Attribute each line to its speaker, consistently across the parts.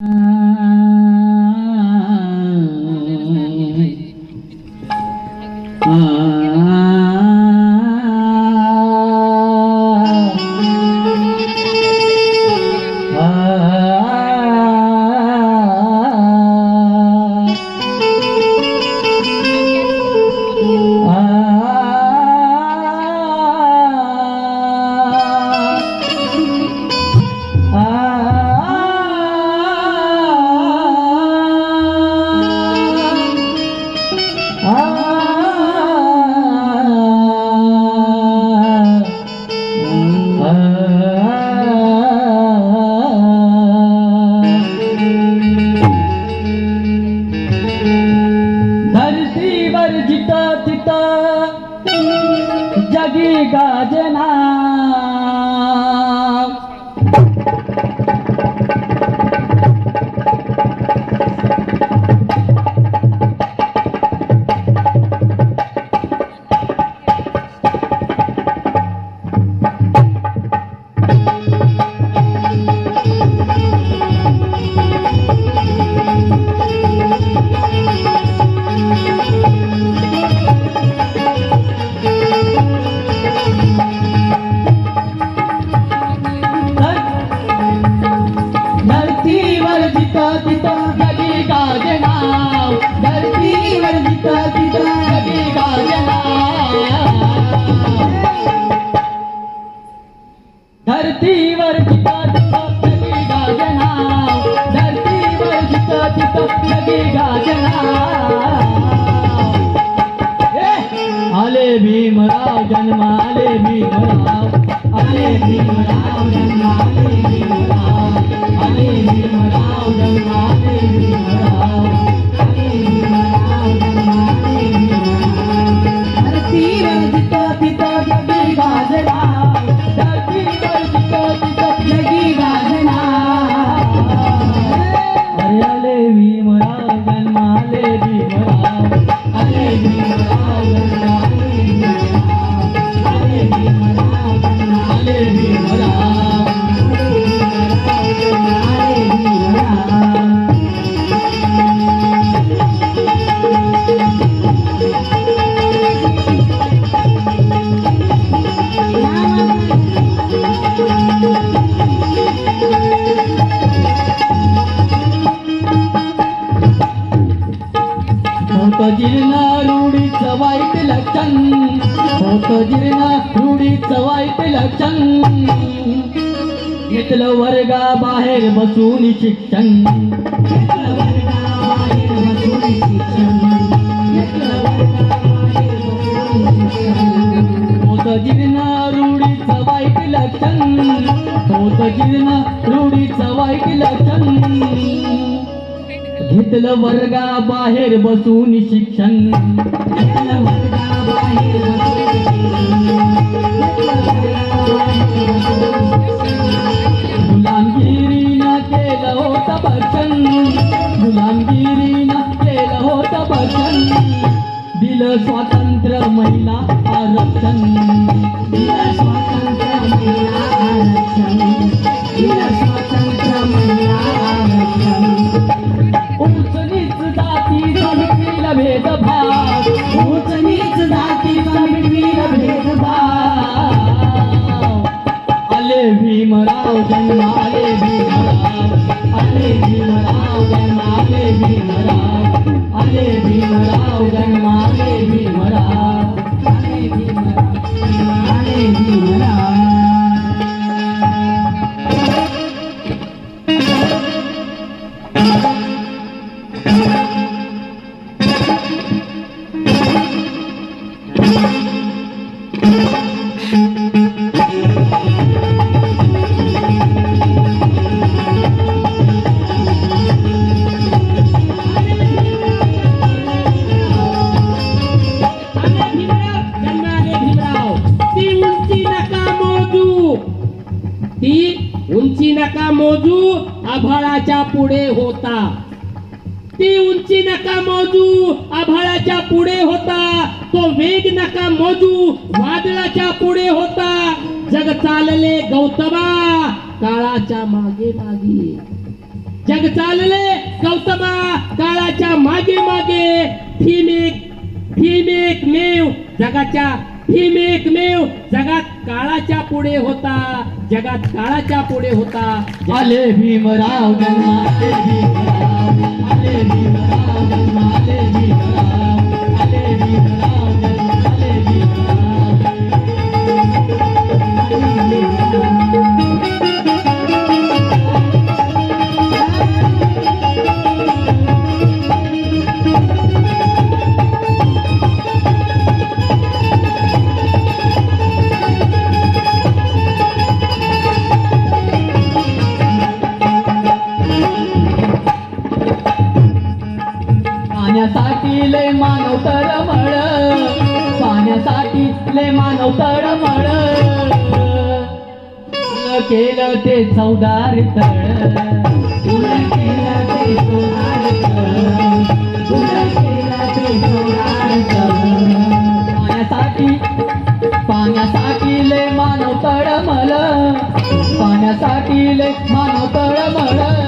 Speaker 1: धरतीवर धरतीवर जित तित जगी गाजना. धरतीवर जित तित जगी गाजना. आले भीमराव जन्माले भीमराव. आले भीमराव जन्माले भीमराव. आले भीमराव भीमराव. वर्गाबाहेर बसून शिक्षण. घेतलं वर्गाबाहेर बसून शिक्षण. वाईट लक्षण होत वाईट लक्षण घेतलं वर्गा बाहेर बसून शिक्षण जन्माले भीमराव आले भीमराव जन्माले भीमराव आले भीमराव जन्माले भीमराव आले
Speaker 2: ती उंची नका मोजू आभाळाच्या पुढे होता. ती उंची नका मोजू आभाळाच्या पुढे होता. तो वेग नका मोजू वादळाच्या पुढे होता. जग चालले गौतमा काळाच्या मागे मागे. जग चालले गौतमा काळाच्या मागे मागे. भीम एक भीम मेव जगाच्या भीम मेव जगात काळाच्या पुढे होता जगात काळाच्या पुढे होता.
Speaker 1: आले भीमराव जन्माले भीमराव आले भीमराव जन्माले भीमराव आले भीमराव तळमळ पाण्यासाठी ले मानव तळमळ केलं ते चौदार तळ. तुला केलं ते चौदार तळ. तुला केलं ते चौदार तळ. पाण्यासाठी पाण्यासाठी ले मानव तळमळ पाण्यासाठी ले मानव तळमळ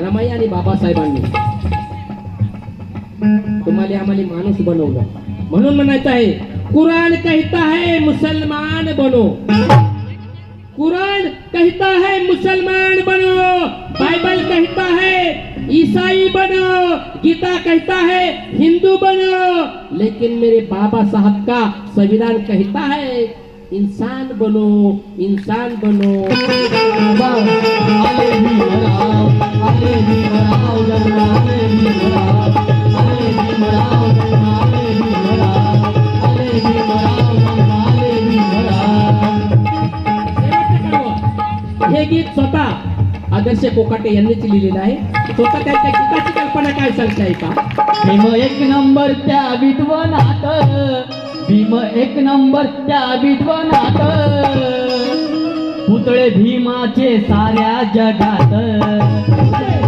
Speaker 2: रमाई आणि बाबासाहेबांनी तुम्हाला आम्हाला माणूस बनवलं म्हणून म्हणायचं आहे कुराण कहता है, मुसलमान बनो। कुरान कहता है, मुसलमान बनो। बाइबल कहता है, ईसाई बनो। गीता कहता है, हिंदू बनो। लेकिन मेरे बाबा साहब का संविधान कहता है इंसान बनो इंसान बनो
Speaker 1: आले भीमराव आले भीमराव आले भीमराव आले भीमराव आले भीमराव आले भीमराव आले भीमराव
Speaker 2: हे गीत स्वतः आदर्श कोकाटे यांनीच लिहिलेलं आहे स्वतः त्यांच्या गीताची कल्पना काय सांगताय का
Speaker 1: प्रेम एक नंबर त्या विद्वनात भीम एक नंबर त्या विद्वनात. पुतळे भीमाचे साऱ्या जगात.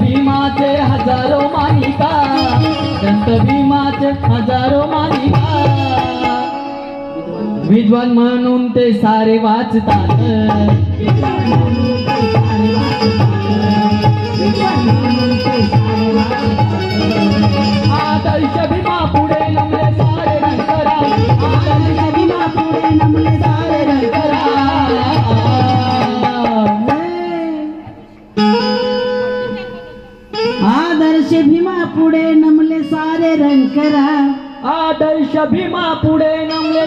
Speaker 3: भीमाचे
Speaker 1: हजारो मालिका संत भीमाचे हजारो मालिका विद्वान म्हणून ते सारे वाचतात.
Speaker 3: विद्वान म्हणून ते सारे वाचतात.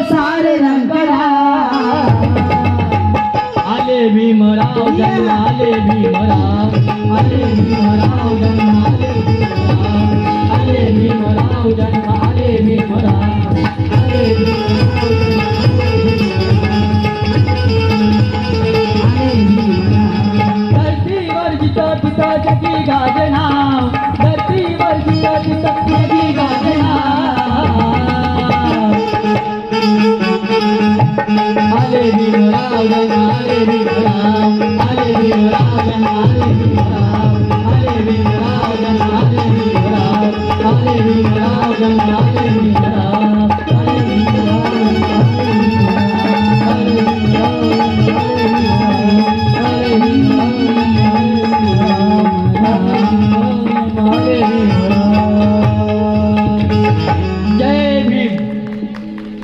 Speaker 3: सारे रंकरा
Speaker 1: आले भीमराव जन्म आले भीमराव आले भीमराव जन्म आले भीमराव आले भीमराव जन्म आले भीमराव आले भीमराव जन्म आले भीमराव। ராம ராம ராம